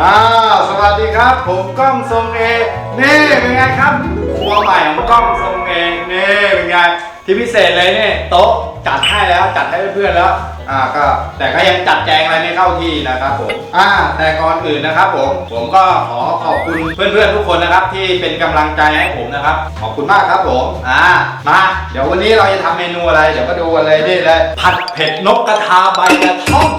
อ้าวสวัสดีครับ ผมกล้องทรงเอนี่เป็นไงครับครัวใหม่ของกล้องทรงเอนี่เป็นไงที่พิเศษเลยเนี่ยโต๊ะจัดให้แล้วจัดให้เพื่อนๆแล้วอ่าก็แต่ก็ยังจัดแจงอะไรไม่เข้าที่นะครับผมอ่าแต่ก่อนอื่นนะครับผมผมก็ขอขอบคุณเพื่อนๆทุกคนนะครับ ที่เป็นกำลังใจให้ผมนะครับ ขอบคุณมากครับผมอ่ามาเดี๋ยววันนี้เราจะทำเมนูอะไร เดี๋ยวก็ดูกันเลยนี่เลยผัดเผ็ดนกกระทาใบกระท่อม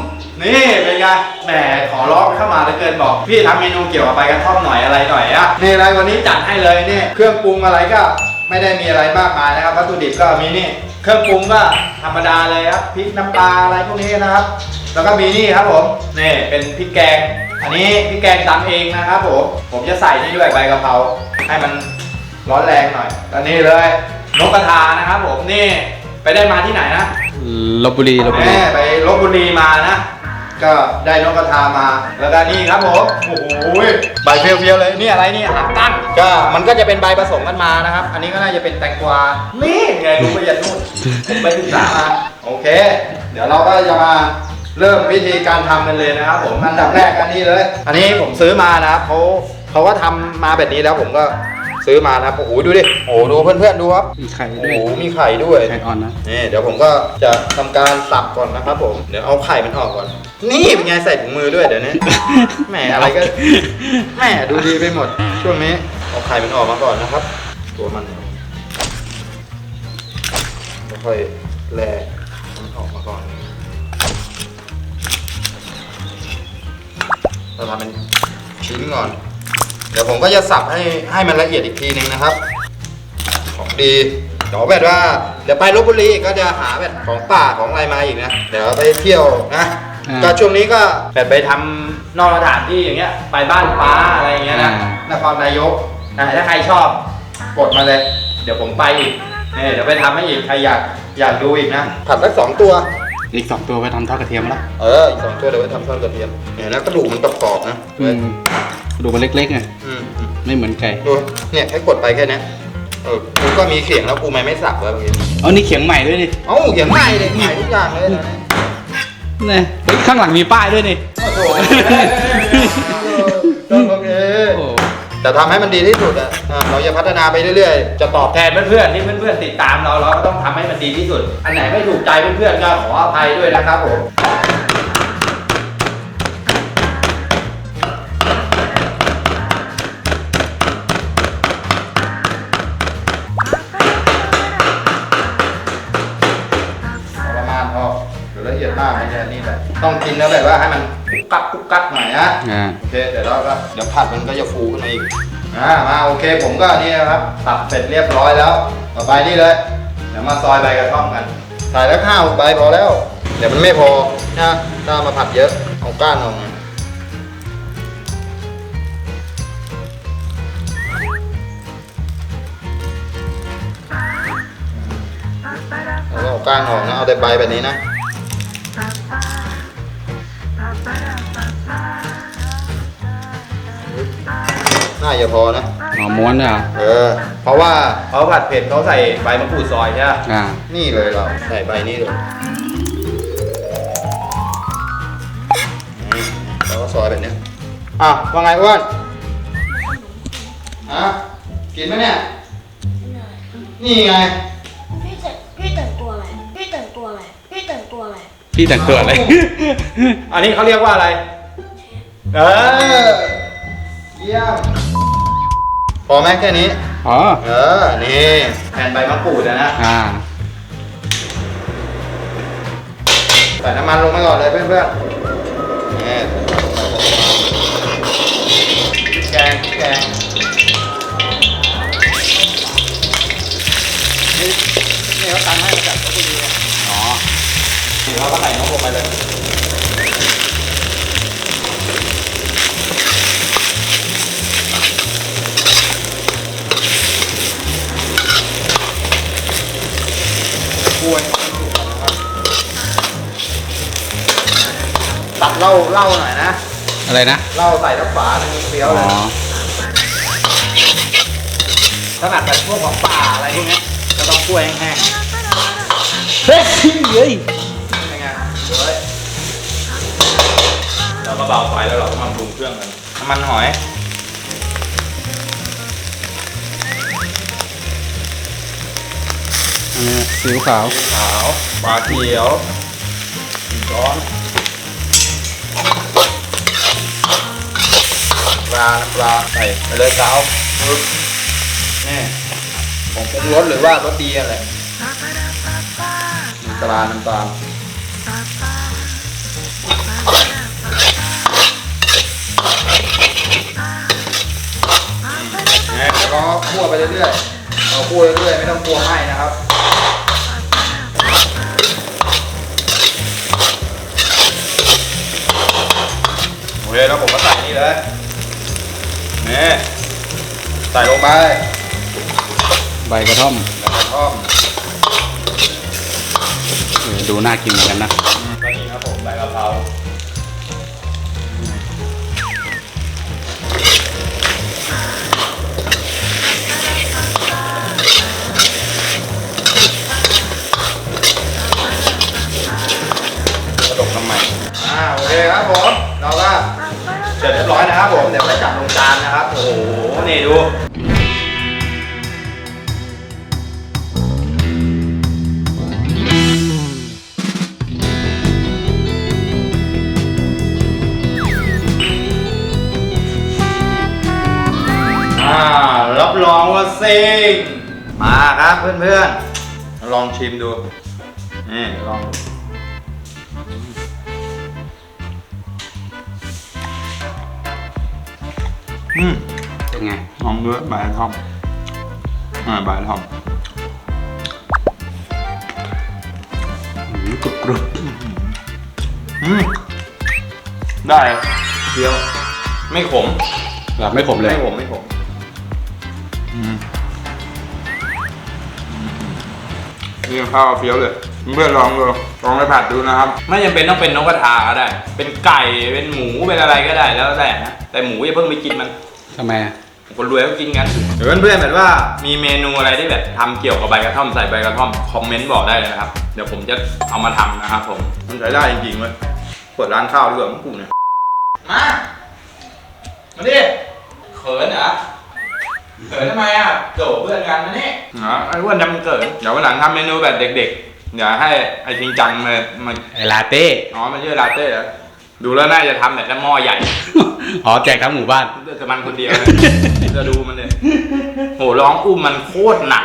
นี่เป็นไงแหมขอร้องเข้ามาเหลือเกินบอก พี่ทำเมนูเกี่ยวกับใบกระท่อมหน่อยอะไรหน่อยอะนี่อะไรวันนี้จัดให้เลยนี่เครื่องปรุงอะไรก็ไม่ได้มีอะไรมากมายนะครับวัตถุดิบก็มีนี่เครื่องปรุงก็ธรรมดาเลยครับพริกน้ำปลาอะไรพวกนี้นะครับ แล้วก็มีนี่ครับผมนี่เป็นพริกแกง อันนี้พริกแกงตำเองนะครับผมผมจะใส่นี่ด้วยใบกะเพราให้มันร้อนแรงหน่อยแล้วนี่เลยนกกระทานะครับผมนี่ไปได้มาที่ไหนนะลบบุรีลบบุรี แม่ไปลบบุรีมานะ ก็ได้นกกระทามา แล้วก็นี่ครับผมโอ้โหใบเฟี้ยวๆเลยนี่อะไรนี่อาหารตั้งก็มันก็จะเป็นใบผสมกันมานะครับ อันนี้ก็น่าจะเป็นแตงกวานี่ไงรู้ไปยันนู่นผมไปศึกษามาโอเค เดี๋ยวเราก็จะมาเริ่มวิธีการทำกันเลยนะครับผมอันดับแรกอันนี้เลย อันนี้ผมซื้อมานะครับเขาเขาก็ทำมาแบบนี้แล้วผมก็ ซื้อมานะครับโอ้โหดูดิโอ้โหดูเพื่อนๆดูครับมีไข่โอ้ด้วยโหมีไข่ด้วยไข่อ่อนนะนี่เดี๋ยวผมก็จะทำการสับก่อนนะครับผมเดี๋ยวเอาไข่มันออกก่อน นี่เป็นไงใส่ถุงมือด้วยเดี๋ยวนี้แหมอะไรก็แหมดูดีไปหมด ช่วงนี้เอาไข่มันออกมาก่อนนะครับ ตัวมันแล้วค่อยแล่มันออกมาก่อนเราทำเป็นชิ้นก่อนเดี๋ยวผมก็จะสับให้ให้มันละเอียดอีกทีนึงนะครับ ของดีเดี๋ยวแบบว่า เดี๋ยวไปลบบุรีก็จะหาแบบของป่าของอะไรมาอีกนะ เดี๋ยวไปเที่ยวนะอ่า ก็ช่วงนี้ก็แบบไปทำนอกสถานที่อย่างเงี้ย ไปบ้านป้าอะไรอย่างเงี้ยนะอ่านครนายกนะถ้าใครชอบกดมาเลย เดี๋ยวผมไปอีกนี่เดี๋ยวไปทำให้อีกใครอยากอยากดูอีกนะผัดสักสองตัว อีกสองตัวไปทำทอดกระเทียมแล้วเอออีกสองตัวเดี๋ยวไปทำทอดกระเทียมเนี่ยนะกระดูกมันกรอบๆนะอืม ดูมันเล็กๆไงอืมอืมไม่เหมือนไก่ดูเนี่ยแค่กดไปแค่เนี้ยเออกูก็มีเขียงแล้วกูไม่ไม่สับเลยบางทีเอานี่เขียงใหม่ด้วยนี่เอ้าเขียงใหม่เลยใหม่ทุกอย่างเลยนะนี่เฮ้ยข้างหลังมีป้ายด้วยนี่โอ้โหโอเคโอ้แต่ทำให้มันดีที่สุดอะอะเราจะพัฒนาไปเรื่อยๆ จะตอบแทนเพื่อนๆที่เพื่อนๆติดตามเราเราก็ต้องทำให้มันดีที่สุด อันไหนไม่ถูกใจเพื่อนๆก็ขออภัยด้วยนะครับผม มากไม่ใช่นี่แหละต้องกินแล้วแบบว่าให้มันกุ๊กกักกุ๊กกักหน่อยนะอ่าโอเคเดี๋ยวเราก็เดี๋ยวผัดมันก็จะฟูขึ้นมาอีกอ่ามาโอเค ผมก็นี่นะครับสับเสร็จเรียบร้อยแล้ว ต่อไปนี่เลยเดี๋ยวมาซอยใบกระท่อมกันใส่แล้วข้าวใบพอแล้ว เดี๋ยวมันไม่พอนะถ้ามาผัดเยอะเอาก้านออกมาแล้วก็เอาก้านออกนะเอาแต่ใบแบบนี้นะ น่าจะพอนะหอม้วนด้วยเหรอเออ เพราะว่าเขาผัดเผ็ดเขาใส่ใบมะกรูดซอยใช่ไหมอ่านี่เลยเราใส่ใบนี้เลยนี่แล้วก็ซอยแบบเนี้ยอะว่าไงอ้วนฮะกินไหมเนี่ย นี่ไง พี่แต่พี่แต่งตัวอะไร พี่แต่งตัวอะไร พี่แต่งตัวอะไร พี่แต่งตัวอะไร อันนี้เขาเรียกว่าอะไร เออ เยี่ยม พอไหมแค่นี้ อ๋อ เออ นี่แผ่นใบมะกรูดอะนะอ่า ใส่น้ำมันลงมาก่อนเลยเพื่อนๆนี่แกงแกงนี่นี่เขาตำให้มาจากลพบุรีอะอ๋อถึงเขาก็ใส่นกลงไปเลย กวนนะครับตัดเหล้าเหล้าหน่อยนะอะไรนะเหล้าใส่ทักฝาหนึ่งเฟี้ยวอ๋เลอยถนัดแบบพวกของป่าอะไรพวกเนี้ยก็ต้องกล้วยแห้งเฮ้ยเฮ้ยๆเป็นไงเดี๋ยวไว้เราก็เบาไฟแล้วเราก็มาปรุงเครื่องกันมันหอย อันนี้ซีอิ๊วขาวขาวปลาเขียวร้อนปลาน้ำปลาใส่ไปเลยเกาปึ๊บนี่ผมปรุงรสหรือว่ารสดีอะไรน้ำปลาน้ำตาลเนี่ยแล้วก็คั่วไปเรื่อยๆเราคั่วเรื่อยๆไม่ต้องกลัวไหม้นะครับ โอเคแล้วผมก็ใส่นี่เลยนี่ใส่ลงไปใบกระท่อมแล้วก็ท่อมเออดูน่ากินเหมือนกันนะก็นี่ครับผมใบกะเพรา มาครับเพื่อนๆ ลองชิมดู นี่ลองอืมเป็นไงลองด้วยใบทอมอ่าใบทอมอืมกรุบกรุบอืมได้เคี้ยว ไม่ขมแบบไม่ขมเลย ไม่ขมไม่ขม นี่ข้าวเฟี้ยวเลยเพื่อนลองดูลองไปผัดดูนะครับ ไม่จำเป็นต้องเป็นนกกระทาก็ได้ เป็นไก่ เป็นหมู เป็นอะไรก็ได้แล้วแต่นะ แต่หมูอย่าเพิ่งไปกินมัน ทำไมอะคนรวยเขากินกันหรือเพื่อนๆแบบว่ามีเมนูอะไรที่แบบทำเกี่ยวกับใบกระท่อมใส่ใบกระท่อมคอมเมนต์บอกได้เลยนะครับ เดี๋ยวผมจะเอามาทำนะครับผม มันใช้ได้จริงๆเว้ยเปิดร้านข้าวดีกว่ามึงกูเนี่ย มา มาดิเขินเหรอ เขินทำไมอะโจเพื่อนกันมานี่อ๋อไอ้อ้วนทำมันเขินเดี๋ยววันหลังทำเมนูแบบเด็กๆ เดี๋ยวให้ไอ้จริงจังมามาไอลาเต้ อ๋อมันชื่อลาเต้เหรอดูแล้วน่าจะทำแบบหม้อใหญ่อ๋อแจกทั้งหมู่บ้าน แต่มันคนเดียวนะจะดูมันเลยโหร้องอุ้มมันโคตรหนัก